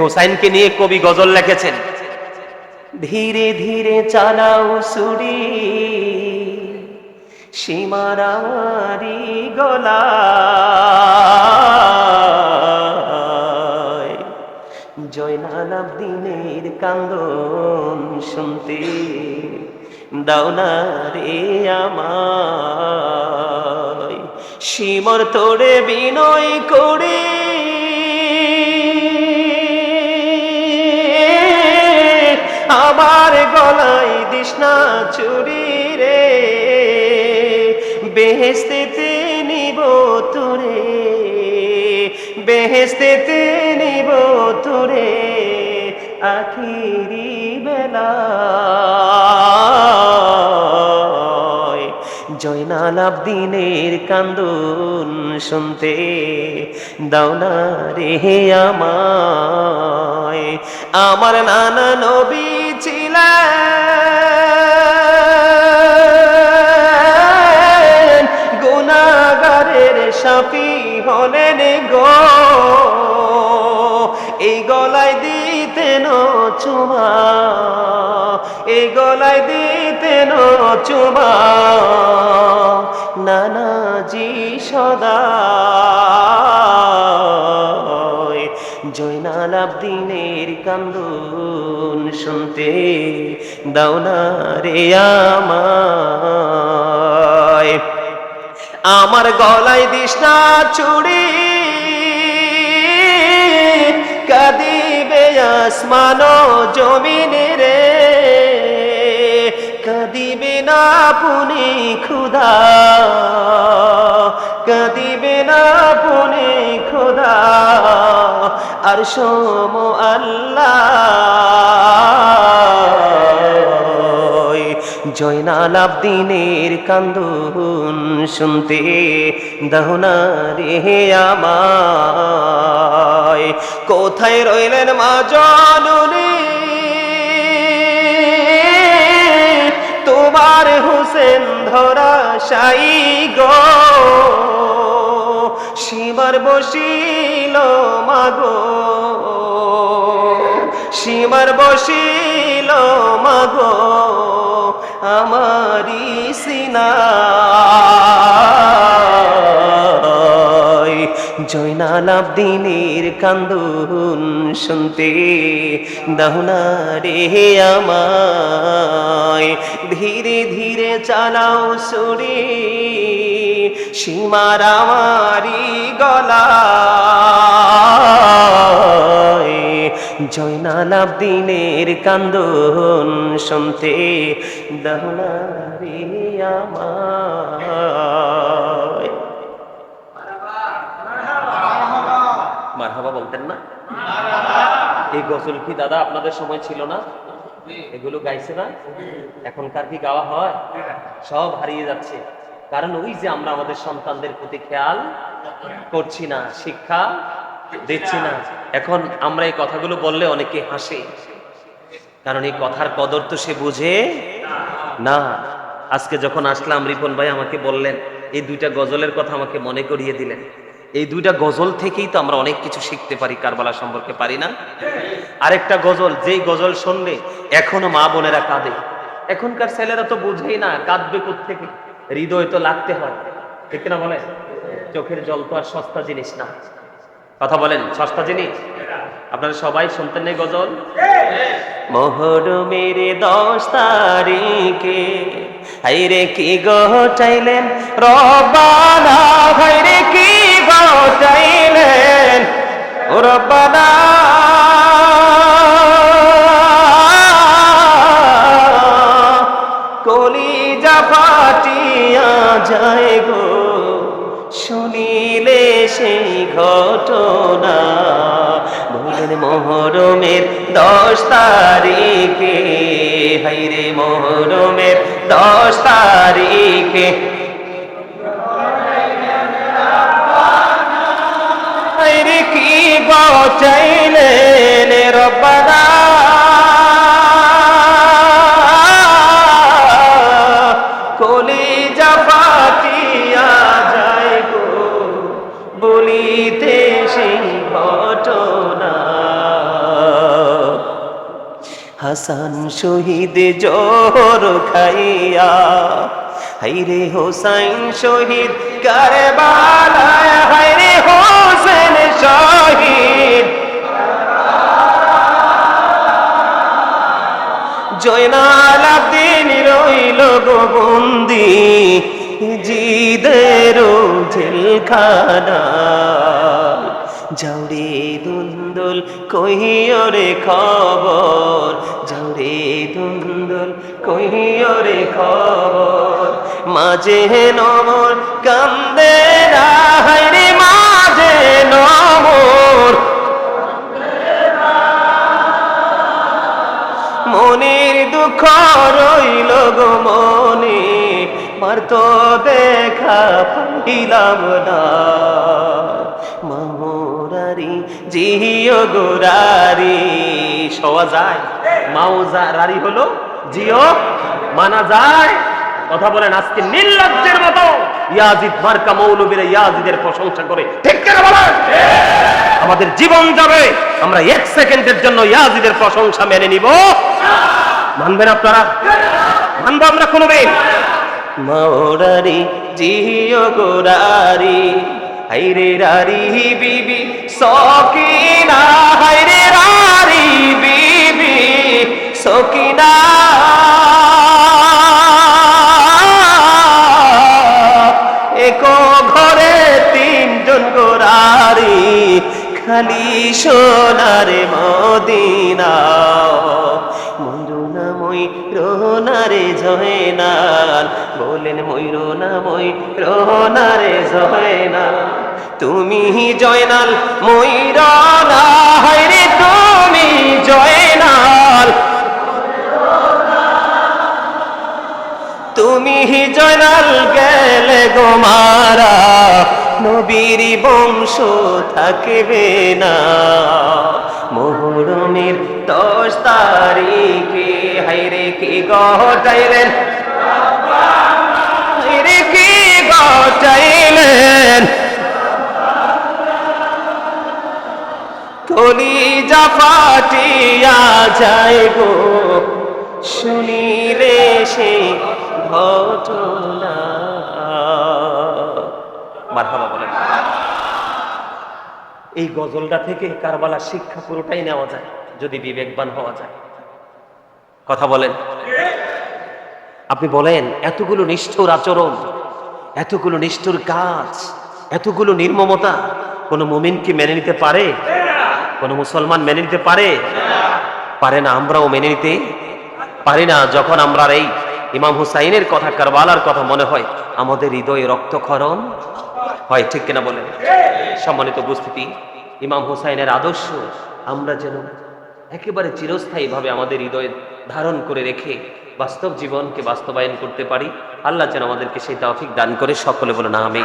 হোসাইনকে নিয়ে কবি গজল লিখেছেন। ধীরে ধীরে চালাও সুরি সীমারারি গলা। জয়নাল দিনের কান্দন শুনতে দাও না রে আমায়। সীমর তোরে বিনয় করে আমার গলায় দিশনা চুরি রে। বেহেস্তেতে নিব তোরে বেহেস্তেতে নিব তোরে আখিরি বেলা। জয়নাল আবদিনের কান্দন শুনতে দাও না রে আমায় আমার নানা নবী ছিলেন। গুনাগারের সাপি হলেন গো। এই গলায় দিতেন চুমা। এই গলায় দিতেন চুমা। নানাজি সদা জয়নাল আবদিনের কান্দন শুনতে দাও না রে আমায়। আমার গলায় দিশনা চুড়ি, কাদিবে আসমান জমিন রে। কাদিবে না পুনি খুদা কাদিবে না পুনি খুদা, আর সোম আল্লাহ। জয়নাল আবদিনের কান্দন শুনতে দহনা রে আমায়। কোথায় রইলেন মা জননী? তোমার হুসেন ধরা সাই গো। সীমার বসিল মাগো। সীমার বসিল মাগো আমারি সিনা। জয়নাল আবদিনের কান্দন শুনতে দাহুনা রে আমায়। ধীরে ধীরে চালাও সুরি। সীমার আমারি গলা জয়নাল আবদিনের কান্দন শুনতে মারহাবা বলতেন না? এই গজল কি দাদা আপনাদের সময় ছিল না? এগুলো গাইছে না? এখনকার কি গাওয়া হয়? সব হারিয়ে যাচ্ছে। কারণ ওই যে আমরা আমাদের সন্তানদের প্রতি খেয়াল করছি না, শিক্ষা দিচ্ছি না। এখন আমরা এই কথাগুলো বললে অনেকে হাসে। কারণ এই কথার কদর তো সে বুঝে না। আজকে যখন আসলাম, রিপন ভাই আমাকে বললেন, এই দুইটা গজলের কথা আমাকে মনে করিয়ে দিলেন। এই দুইটা গজল থেকেই তো আমরা অনেক কিছু শিখতে পারি, কারবালা সম্পর্কে পারি না? আরেকটা গজল, যেই গজল শুনলে এখনও মা বোনেরা কাঁদে। এখনকার ছেলেরা তো বুঝেই না, কাঁদবে থেকে হৃদয় তো লাগতে হয়, ঠিক না বলে চোখের জল তো আর সস্তা জিনিস না। কথা বলেন, সস্তা জিনিস? আপনারা সবাই শুনতেন এই গজল? মোহরমের দশ তারিখে হাইরে কি গটাইলেন রবানা হাইরে কি গটাইলেন রবানা যায় গো, শুনিলে সেই ঘটনা। বলেন মোহরমের দশ তারিখে হাইরে মোহরমের দশ তারিখে। কি বচাইলেন রব্বানা? শহীদ জোর খাইয়া। হাইরে হোসাইন শহীদ, কারবালায় হাইরে হোসেন শহীদ। জয়নাল আব্দিন রইল গো বন্দি জিদের জেলখানা। যাওরে দুন্দুল কহিয়রে খবর যাওরে দুন্দুল কহিয়রে খবর। মাঝে নমর, কান্দে রাহাইরে মাঝে নমর। মনের দুঃখ রইল গো মনে, মার তো দেখা পাইলাম না। জিও গোরারি সওয়া যায়। যা, রারি হলো জিও। মানা যায়। কথা বলেন আজকে নির্লজ্জের মতো। ইয়াজিদ মার্কা মৌলবীরা ইয়াজিদের প্রশংসা করে। ঠিক কেন বলেন? আমাদের জীবন যাবে। আমরা এক সেকেন্ডের জন্য ইয়াজিদের প্রশংসা মেনে নিব। মানবেন আপনারা? মানবো আমরা কোনোদিন মৌরারি জিও গোরারি হাইরে রারি সকিনা হাইরে রারি বিবি, সকিনা। একো ঘরে তিনজন গোরারি, খালি সোনার মদিনা। মই রোনারে জয়নাল, বলেন ময়ূরনা মই রোনারে জয়নাল। তুমি জয়নাল ময়ূরনা হাইরে তুমি জয়নাল। তুমি জয়নাল গেলে গোমারা নবীর বংশ থাকবে না। মোহরমের দশ তারিখে হাইরে কি গটাইলেন কি গটাইলেন কলি জাফাটিয়া যায় গো। শুনিলে সে ঘটনা। বলেন। এই গজলটা থেকে কারবালা শিক্ষা পুরোটাই নেওয়া যায়, যদি বিবেকবান হওয়া যায়। কথা বলেন। আপনি বলেন, এতগুলো নিষ্ঠুর আচরণ, এতগুলো নিষ্ঠুর কাজ, এতগুলো নির্মমতা, কোনো মুমিন কি মেনে নিতে পারে? কোনো মুসলমান মেনে নিতে পারে? পারে না, আমরাও মেনে নিতে পারি না। যখন আমরা এই ইমাম হুসাইনের কথা, কারবালার কথা মনে হয়, আমাদের হৃদয়ে রক্তক্ষরণ হয়, ঠিক কিনা বলেন? সম্মানিত উপস্থিতি, ইমাম হুসাইনের আদর্শ, আমরা যেন একেবারে চিরস্থায়ীভাবে আমাদের হৃদয়ে ধারণ করে রেখে বাস্তব জীবনকে বাস্তবায়ন করতে পারি। আল্লাহ যেন আমাদেরকে সেই তৌফিক দান করে, সকলে বলে না আমি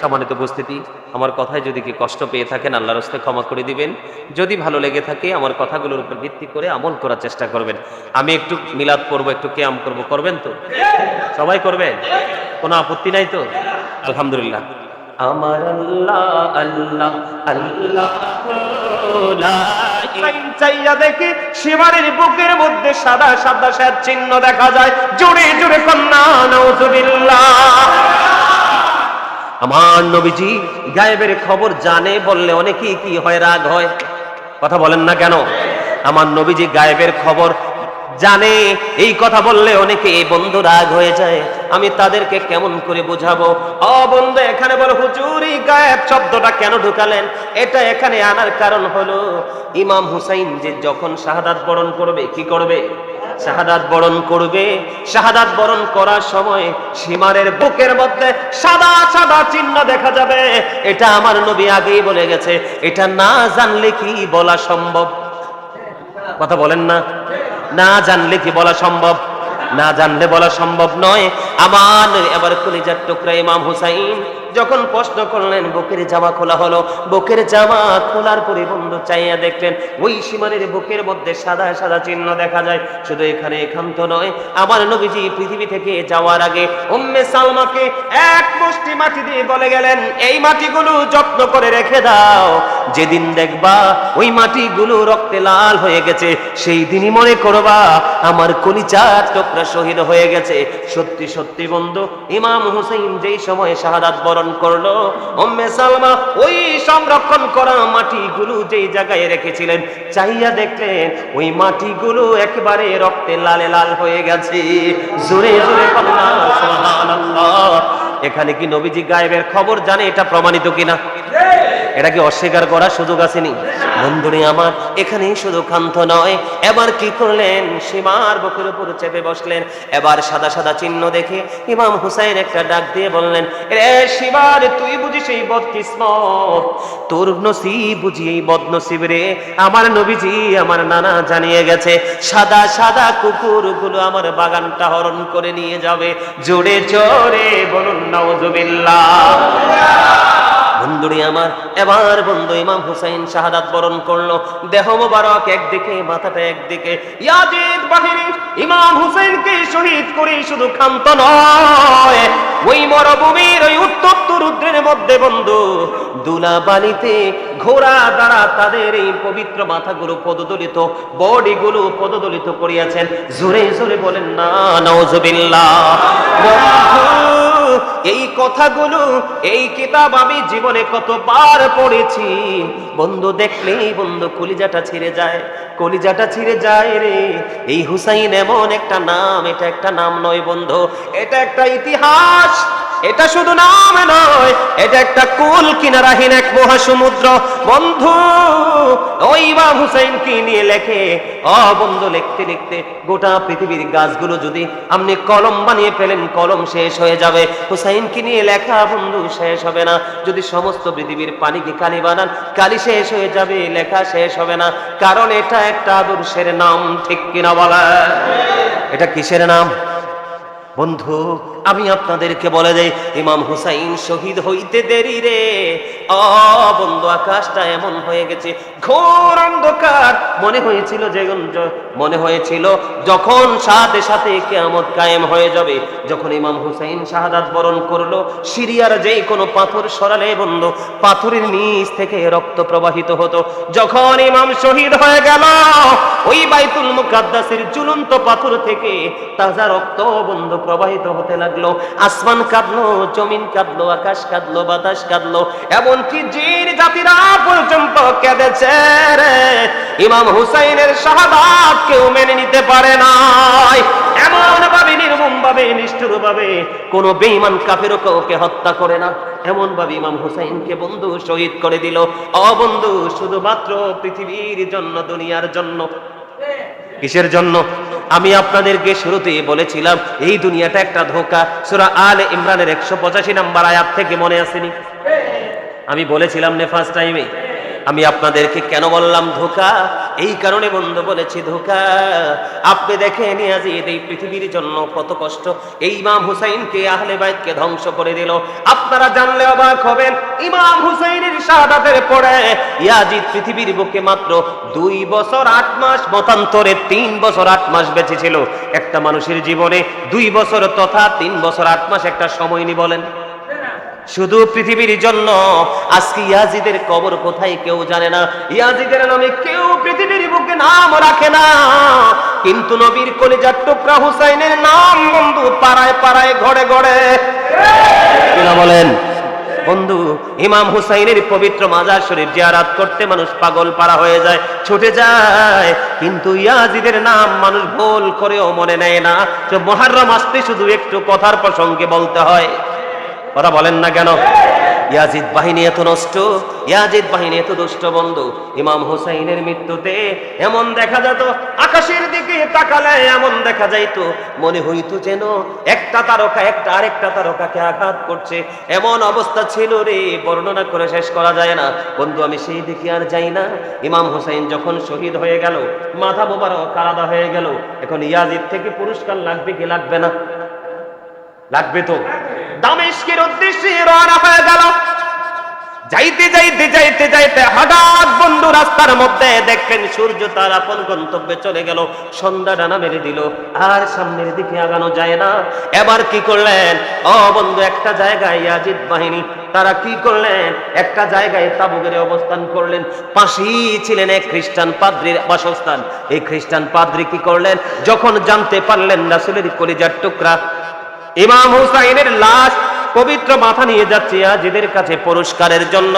সম্মানিত উপস্থিতি, আমার কথায় যদি কি কষ্ট পেয়ে থাকেন, আল্লাহর হস্তে ক্ষমা করে দিবেন। যদি ভালো লেগে থাকে, আমার কথাগুলোর উপর ভিত্তি করে আমল করার চেষ্টা করবেন। আমি একটু মিলাদ করব একটু কেয়াম করব, করবেন তো? সবাই করবেন? কোনো আপত্তি নাই তো? আলহামদুলিল্লাহ। আমার আল্লাহ আল্লাহ আল্লাহ সাদা সাদা শ্বেত চিহ্ন দেখা যায়। জোরে জোরে কন্যা, নাউজুবিল্লাহ। আমার নবীজি গায়েবের খবর জানে, বললে অনেকেই কি হয়, রাগ হয়? কথা বলেন না কেন? আমার নবীজি গায়েবের খবর জানে, এই কথা বললে অনেকে বন্ধু রাগ হয়ে যায়। আমি তাদেরকে কেমন করে বুঝাবো? অ বন্ধু, এখানে বলো, হুজুরি গায়েব শব্দটা কেন ঢুকালেন? এটা এখানে আনার কারণ হলো, ইমাম হুসাইন যে যখন শাহাদাত বরণ করবে, কি করবে? শাহাদাত বরণ করবে। শাহাদাত বরণ করার সময় সীমারের বুকের মধ্যে সাদা সাদা চিহ্ন দেখা যাবে। এটা আমার নবী আগেই বলে গেছে। এটা না জানলে কি বলা সম্ভব? কথা বলেন না। না জানলে কি বলা সম্ভব? না জানলে বলা সম্ভব নয়। আমার এবার কলিজার টুকরা ইমাম হুসাইন যখন প্রশ্ন করলেন, বুকের জামা খোলা হলো। বুকের জামা খোলার পরে বন্ধু চাইয়া দেখলেন, ওই সীমানের বুকের মধ্যে সাদা সাদা চিহ্ন দেখা যায়। শুধু এখানে একান্ত নয়, আমার নবীজি পৃথিবী থেকে যাওয়ার আগে উম্মে সালমাকে এক মুষ্টি মাটি দিয়ে বলে গেলেন, এই মাটিগুলো যত্ন করে রেখে দাও। যেদিন দেখবা ওই মাটিগুলো রক্তে লাল হয়ে গেছে, সেই দিনই মনে করবা আমার কলিচার টুকরা শহীদ হয়ে গেছে। সত্যি সত্যি বন্ধু, ইমাম হুসেইন যেই সময় শাহাদাত বরণ করল, উম্মে সালমা ওই সংরক্ষণ করা মাটিগুলো যেই জায়গায় রেখেছিলেন চাইয়া দেখলেন ওই মাটিগুলো একেবারে রক্তে লালে লাল হয়ে গেছে। জোরে জোরে এখানে কি নবীজি গায়েবের খবর জানে এটা প্রমাণিত কিনা? এটা কি অস্বীকার করার সুযোগ আসেনি বন্ধুরে আমার, এখানেই শুধু ক্ষান্ত নয়। এবার কি করলেন? সীমার বুকের উপর চেপে বসলেন। এবার সাদা সাদা চিহ্ন দেখে ইমাম হুসাইন একটা ডাক দিয়ে বললেন রে সীমার, তুই বুঝি সেই বদকিসমত? তোর নসিব বুঝি এই বদনসিব রে। আমার নবীজি আমার নানা জানিয়ে গেছে, সাদা সাদা কুকুরগুলো আমার বাগানটা হরণ করে নিয়ে যাবে। জোরে জোরে বলুন, নাউজুবিল্লাহ। বন্ধুরি আমার, এবার বন্ধু ইমাম হুসাইন শাহাদাত বরণ করল। দেহ মোবারক একদিকে, মাথাটা একদিকে। ইয়াজিদ বাহিনী ইমাম হুসাইনকে শহীদ করে শুধু ক্ষান্ত নয়, ওই ওই উত্তপ্ত রুদ্রের মধ্যে বন্ধু দুলা বালিতে ঘোড়া দ্বারা তাদের এই পবিত্র মাথাগুলো পদদলিত, বডিগুলো পদদলিত করিয়াছেন। জোরে জোরে বলেন, না নওজবিল্লাহ এই কথাগুলো, এই কিতাব আমি জীবনে কতবার পড়েছি। বন্ধু দেখলেই বন্ধু কলিজাটা ছিঁড়ে যায়, কলিজাটা ছিঁড়ে যায় রে। এই হুসাইন এমন একটা নাম, এটা একটা নাম নয় বন্ধু, এটা একটা ইতিহাস, এটা শুধু নাম নয়, এটা একটা কুল কিনারাহীন এক মহাসমুদ্র। বন্ধু, ওই ইমাম হুসাইন কি নিয়ে লেখে? অ বন্ধু, লিখতে লিখতে গোটা পৃথিবীর গাছগুলো যদি আপনি কলম বানিয়ে ফেলেন, কলম শেষ হয়ে যাবে। হুসাইন কি নিয়ে লেখা বন্ধু শেষ হবে না। যদি সমস্ত পৃথিবীর পানিকে কালি বানান, কালি শেষ হয়ে যাবে, লেখা শেষ হবে না। কারণ এটা একটা আদর্শের নাম, ঠিক কিনা বলা এটা কিসের নাম? বন্ধু, আমি আপনাদেরকে বলে দেই, ইমাম হুসাইন শহীদ হইতে দেরি রে। অ বন্ধু আকাশটা এমন হয়ে গেছে, ঘোর অন্ধকার। মনে হয়েছিল যে মনে হয়েছিল যখন সাথে সাথে কেয়ামত কায়েম হয়ে যাবে। যখন ইমাম হুসাইন শাহাদাত বরণ করল, সিরিয়ার যে কোনো পাথর সরালে বন্ধু, পাথরের নিচ থেকে রক্ত প্রবাহিত হতো। যখন ইমাম শহীদ হয়ে গেল, ওই বাইতুল মুকাদ্দাসের ঝুলন্ত পাথর থেকে তাজা রক্ত বন্ধ প্রবাহিত হতে লাগল। আসমান কাঁদলো, জমিন কাঁদলো, আকাশ কাঁদলো, বাতাস কাঁদলো। এমনকি জিন জাতিরা পর্যন্ত কেঁদেছে রে। ইমাম হুসাইনের শাহাদাত কেউ মেনে নিতে পারে নাই। এমন ভাবে নির্মম ভাবে নিষ্ঠুর ভাবে কোন বেঈমান কাফেরও কাউকে হত্যা করে না। এমন ভাবে ইমাম হুসাইনকে বন্ধু শহীদ করে দিল। অবন্ধু শুধুমাত্র পৃথিবীর জন্য, দুনিয়ার জন্য। কিসের জন্য? আমি আপনাদেরকে শুরুতে বলেছিলাম, এই দুনিয়াটা একটা ধোকা। সুরা আল ইমরানের একশো পঁচাশি নাম্বার আয়াত থেকে মনে আসেনি? আমি বলেছিলাম নে ফার্স্ট টাইমে আমি আপনাদেরকে কেন বললাম ধোকা? এই কারণে বন্ধু বলেছি ধোকা। আপনি দেখে নিয়াজিদ এই পৃথিবীর জন্য কত কষ্ট। এই ইমাম হুসাইনকে আহলে বাইতকে ধ্বংস করে দিল। আপনারা জানলে অবাক হবেন, ইমাম হুসাইনের শাহাদাতের পরে ইয়াজিদ পৃথিবীর বুকে মাত্র দুই বছর আট মাস, মতান্তরে তিন বছর আট মাস বেঁচে ছিল। একটা মানুষের জীবনে দুই বছর তথা তিন বছর আট মাস একটা সময় নি বলেন। শুধু পৃথিবীর জন্য। আজকে ইয়াজিদের কবর কোথায় কেউ জানে না। ইয়াজিদের নামে কেউ পৃথিবীর বুকে নাম রাখে না। কিন্তু নবীর কলিজার টুকরা হুসাইনের নাম বন্ধু পাড়ায় পাড়ায় ঘরে ঘরে। বলেন? বন্ধু, ইমাম হুসাইনের পবিত্র মাজার শরীফ জিয়ারাত করতে মানুষ পাগল পাড়া হয়ে যায়, ছুটে যায়। কিন্তু ইয়াজিদের নাম মানুষ ভুল করেও মনে নেয় না। মহারম আসতে শুধু একটু কথার প্রসঙ্গে বলতে হয়। কথা বলেন না কেন? ইয়াজিদ বাহিনী এত নষ্ট, ইয়াজিদ বাহিনী এত দুষ্ট বন্ধু। ইমাম হুসাইনের মৃত্যুতে এমন দেখা যেত, আকাশের দিকে তাকালে এমন দেখা যাইতো। মনে হইতো যেন একটা তারকা, একটা আরেকটা তারকাকে আঘাত করছে। এমন অবস্থা ছিল রে, বর্ণনা করে শেষ করা যায় না। বন্ধু, আমি সেই দিকে আর যাই না। ইমাম হুসাইন যখন শহীদ হয়ে গেল, মাথা মোবারক আলাদা হয়ে গেল। এখন ইয়াজিদ থেকে পুরস্কার লাগবে কি লাগবে না? লাগবে তো? দামেশকের উদ্দেশ্যে রওনা হয়ে গেল। যাইতে যাইতে যাইতে যাইতে হঠাৎ বন্ধু রাস্তার মধ্যে দেখলেন সূর্য তার আপন গন্তব্যে চলে গেল। সন্ধ্যা ডানা মেরে দিল। আর সামনের দিকে আগানো যায় না। এবার কি করলেন? ও বন্ধু, একটা জায়গায় ইয়াজিদ বাহিনী, তারা কি করলেন? একটা জায়গায় তাবু গেড়ে অবস্থান করলেন। পাশেই ছিলেন এক খ্রিস্টান পাদ্রির বাসস্থান। এই খ্রিস্টান পাদ্রি কি করলেন? যখন জানতে পারলেন রাসূলের কলিজার টুকরা ইমাম হুসাইনের লাশ পবিত্র মাথা নিয়ে যাচ্ছে আজিদের কাছে পুরস্কারের জন্য।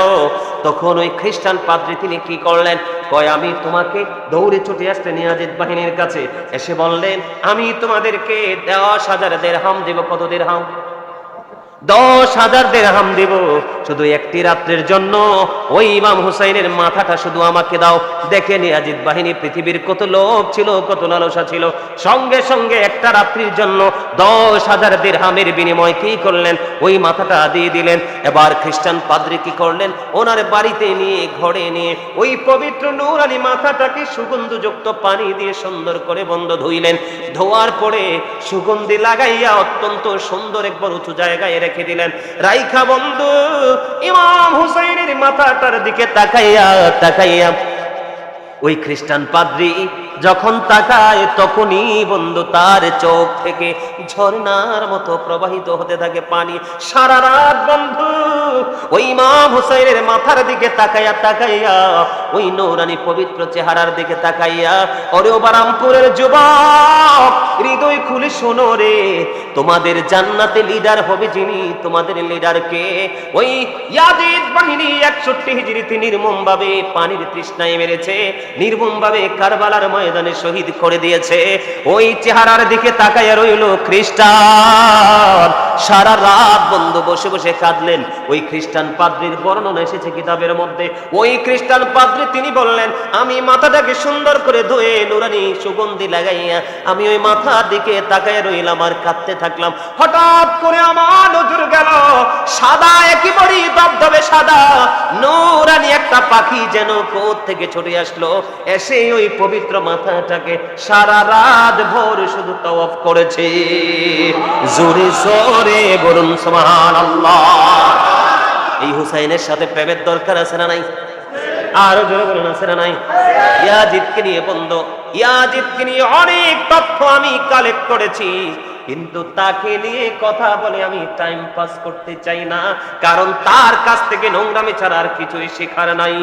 তখন ওই খ্রিস্টান পাদ্রী তিনি কি করলেন? কয়, আমি তোমাকে দৌড়ে ছুটে আসতে নিয়াজিদ বাহিনীর কাছে এসে বললেন, আমি তোমাদেরকে দশ হাজার দেড় হাম দেব, কত দেড়হাম? দশ হাজার দেড়হাম দেব। শুধু একটি রাত্রের জন্য। ওই ইমাম হুসাইনের মাথাটা শুধু আমাকে দাও। দেখে নিয়াজিদ বাহিনী, পৃথিবীর কত লোক ছিল, কত লালসা ছিল। সঙ্গে সঙ্গে একটা রাত্রির জন্য দশ হাজার দেড়হামের বিনিময় কি করলেন? ওই মাথাটা দিয়ে দিলেন। এবার খ্রিস্টান পাদ্রী কি করলেন? ওনার বাড়িতে নিয়ে, ঘরে নিয়ে ওই পবিত্র নৌরানি মাথাটাকে সুগন্ধযুক্ত পানি দিয়ে সুন্দর করে বন্ধ ধুইলেন। ধোয়ার পরে সুগন্ধি লাগাইয়া অত্যন্ত সুন্দর একবার উঁচু জায়গায় রেখে দিলেন। রাইখা বন্ধু ইমাম হুসাইনের মাথাটার দিকে তাকাইয়া তাকাইয়া ওই খ্রিস্টান পাদ্রি যখন তাকায় তখনই বন্ধু তার চোখ থেকে ঝর্ণার মতো প্রবাহিত হতে থাকে পানি। সারা রাত বন্ধু, ওই ইমাম হুসাইনের মাথার দিকে তাকাইয়া তাকাইয়া, ওই নৌরানি পবিত্র চেহারার দিকে তাকাইয়া, ওরে বারামপুরের যুবক, হৃদয় খুলে শোনো রে, তোমাদের জান্নাতে লিডার হবে যিনি, তোমাদের লিডারকে ওই ইয়াদিদ বাহিনী একষট্টি হিজড়িতে নির্মম ভাবে পানির তৃষ্ণায় মেরেছে। নির্মম ভাবে কারবালার ময়দানে শহীদ করে দিয়েছে। ওই চেহারার দিকে তাকাইয়া রইল খ্রিস্টান। সারা রাত বন্ধ বসে বসে কাঁদলেন। ওই খ্রিস্টান পাদ্রির বর্ণনা এসেছে কিতাবের মধ্যে। ওই খ্রিস্টান পাদ্রি তিনি বললেন, আমি মাথাটাকে সুন্দর করে ধুয়ে নুরানি সুগন্ধি লাগাইয়া আমি ওই মাথার দিকে তাকায় রইলাম আর কাঁদতে থাকলাম। হঠাৎ করে আমার নজর গেল, সাদা একেবারেই দবদবে সাদা। নুরানি একটা পাখি যেন কোথ থেকে ছুটে আসলো। এসে ওই পবিত্র মাথাটাকে সারা রাত ভোর শুধু তওয়াফ করেছে। জোরে সোরে বলুন, সুবহানাল্লাহ। এই হুসাইনের সাথে প্রেমের দরকার আছে না নাই? আরও জোরে বলুন, আছে না নাই? ইয়াজিদকে নিয়ে বন্ধ। ইয়াজিদকে নিয়ে অনেক তথ্য আমি কালেক্ট করেছি। কিন্তু তাকে নিয়ে কথা বলে আমি টাইম পাস করতে চাই না। কারণ তার কাছ থেকে নোংরামি ছাড়া আর কিছুই শেখার নাই।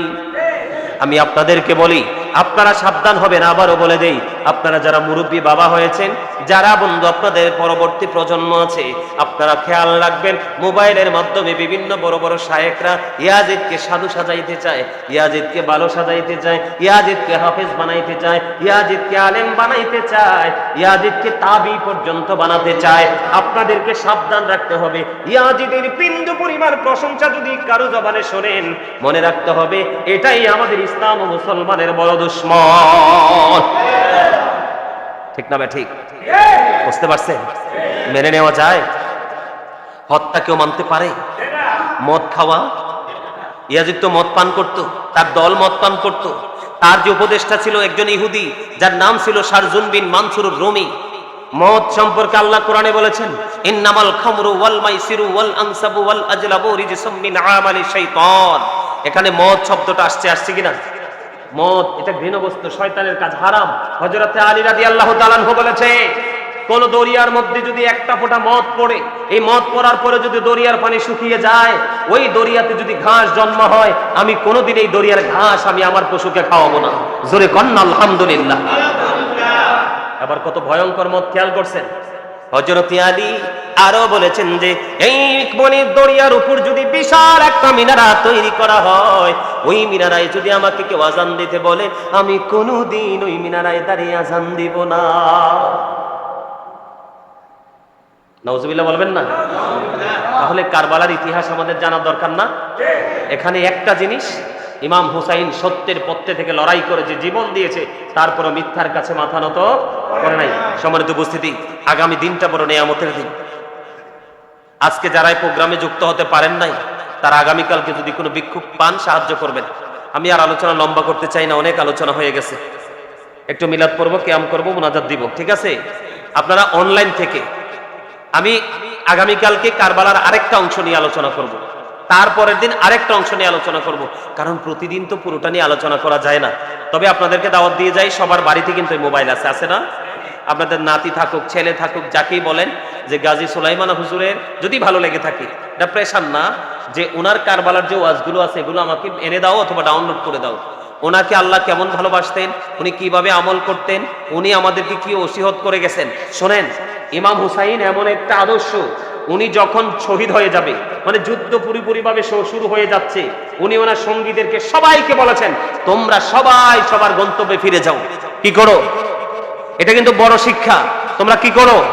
আমি আপনাদেরকে বলি, আপনারা সাবধান হবেন, আবারও বলে দেই। আপনারা যারা মুরব্বী বাবা হয়েছেন যারা বন্ধু আপনাদের পরবর্তী প্রজন্ম আছে, আপনারা খেয়াল রাখবেন, মোবাইলের মাধ্যমে বিভিন্ন বড় বড় শায়েকরা ইয়াজিদকে সাধু সাজাইতে চায়, ইয়াজিদকে ভালো সাজাইতে চায়, ইয়াজিদকে হাফেজ বানাইতে চায়, ইয়াজিদকে আলেম বানাইতে চায়, ইয়াজিদকে তাবি পর্যন্ত বানাতে চায়। আপনাদেরকে সাবধান রাখতে হবে। ইয়াজিদের বিন্দু পরিমাণ প্রশংসা যদি কারও জবানে শোনেন, মনে রাখতে হবে, এটাই আমাদের ইসলাম ও মুসলমানের বড় দুশ্মন। ঠিক না ঠিক? বুঝতে পারছেন? মেনে নেওয়া যায়? হত্যা কেউ মানতে পারে? মদ খাওয়া? ইয়াজিদ তো মদ পান করত, তার দল মদ পান করত। তার যে উপদেষ্টা ছিল একজন ইহুদি, যার নাম ছিল শারজুন বিন মানসুর রুমি। মদ সম্পর্কে আল্লাহ কোরআনে বলেছেন, ইন্নামাল খামরু ওয়াল মাইসিরু ওয়াল আনসাবু ওয়াল আজলাবু রিজসুম মিন আমালি শাইতান। এখানে মদ শব্দটা আসছে আসছে কিনা? মদ, এটা ঘৃণ বস্তু শয়তানের কাজ, হারাম। হযরতে আলী রাদিয়াল্লাহু তাআলা বলেছে, কোন দরিয়ার মধ্যে যদি একটা ফোঁটা মদ পড়ে, এই মদ পড়ার পরে যদি দরিয়ার পানি শুকিয়ে যায়, ওই দরিয়াতে যদি ঘাস জন্ম হয়, আমি কোনোদিন এই দরিয়ার ঘাস আমি আমার পশুকে খাওয়াবো না। জোরে কন্যা আলহামদুলিল্লাহ। আবার কত ভয়ঙ্কর মত খেয়াল করছেন? হজরত আলী আরও বলেছেন যে, এই মনির দরিয়ার উপর যদি বিশাল একটা মিনারা তৈরি করা হয়, ওই মিনারায় যদি আমাকে কেউ আজান দিতে বলে, আমি কোনোদিন ওই মিনারায় দাঁড়িয়ে আজান দিব না। নওজুবিল্লাহ বলবেন না? তাহলে কারবালার ইতিহাস আমাদের জানা দরকার না? এখানে একটা জিনিস, ইমাম হুসাইন সত্যের পথ্যে থেকে লড়াই করে যে জীবন দিয়েছে, তারপরও মিথ্যার কাছে মাথা নত। করে নাই। সম্মানিত উপস্থিতি, আগামী দিনটা বড় নেয়ামতের দিন। আজকে যারা এই প্রোগ্রামে যুক্ত হতে পারেন নাই, তারা আগামীকালকে যদি কোনো বিক্ষোভ পান, সাহায্য করবেন। আমি আর আলোচনা লম্বা করতে চাই না, অনেক আলোচনা হয়ে গেছে। একটু মিলাদ করব ক্যাম করব, মোনাজাত দিব, ঠিক আছে? আপনারা অনলাইন থেকে, আমি আগামীকালকে কারবালার আরেকটা অংশ নিয়ে আলোচনা করব। তারপরের দিন আরেকটা অংশ নিয়ে আলোচনা করব। কারণ প্রতিদিন তো পুরোটা নিয়ে আলোচনা করা যায় না। তবে আপনাদেরকে দাওয়াত দিয়ে যাই, সবার বাড়িতে কিন্তু মোবাইল আছে আছে না? আপনাদের নাতি থাকুক, ছেলে থাকুক, যাকেই বলেন যে গাজী সুলাইমান হুজুরের যদি ভালো লেগে থাকে, এটা প্রেশার না যে ওনার কারবালার যে ওয়াজগুলো আছে, এগুলো আমাকে এনে দাও অথবা ডাউনলোড করে দাও। ওনাকে আল্লাহ কেমন ভালোবাসতেন, উনি কীভাবে আমল করতেন, উনি আমাদেরকে কি ওসিহত করে গেছেন। শোনেন, ইমাম হুসাইন এমন একটা আদর্শ, উনি যখন শহীদ হয়ে যাবে মানে যুদ্ধ পুরোপুরিভাবে শুরু হয়ে যাচ্ছে, উনি ওনার সঙ্গীদেরকে সবাইকে বলেছেন, তোমরা সবাই সবার গন্তব্যে ফিরে যাও। কি করো? এটা কিন্তু বড় শিক্ষা। তোমরা কি করো?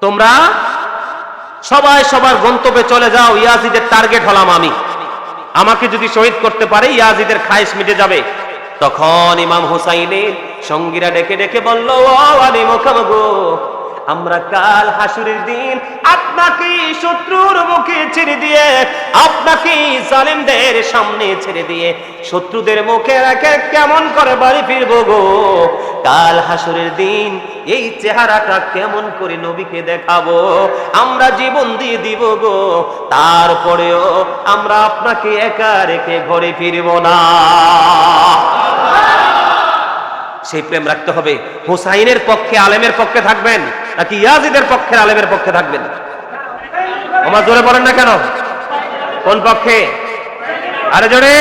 তোমরা সবাই সবার গন্তব্যে চলে যাও, ইয়াজিদের টার্গেট হলাম আমি। আমাকে যদি শহীদ করতে পারে, ইয়াজিদের খায়েশ মিটে যাবে। তখন ইমাম হুসাইনের সঙ্গীরা ডেকে ডেকে বলল, ও আলী মোকামগো। আমরা কাল হাসুরের দিন আপনাকে শত্রুর মুখে ছেড়ে দিয়ে, আপনাকে জালেমদের সামনে ছেড়ে দিয়ে, শত্রুদের মুখে রেখে কেমন করে বাড়ি ফিরবো গো? কাল হাসুরের দিন, এই চেহারাটা কেমন করে নবীকে দেখাবো? আমরা জীবন দিয়ে দিব গো, তারপরেও আমরা আপনাকে একা রেখে ঘরে ফিরব না। সেই প্রেম রাখতে হবে। হুসাইনের পক্ষে, আলেমের পক্ষে থাকবেন, নাকি ইয়াজিদের পক্ষে, আলেমের পক্ষে থাকবেন? আমার জোরে বলেন না কেন? কোন পক্ষে? আরে জোরে!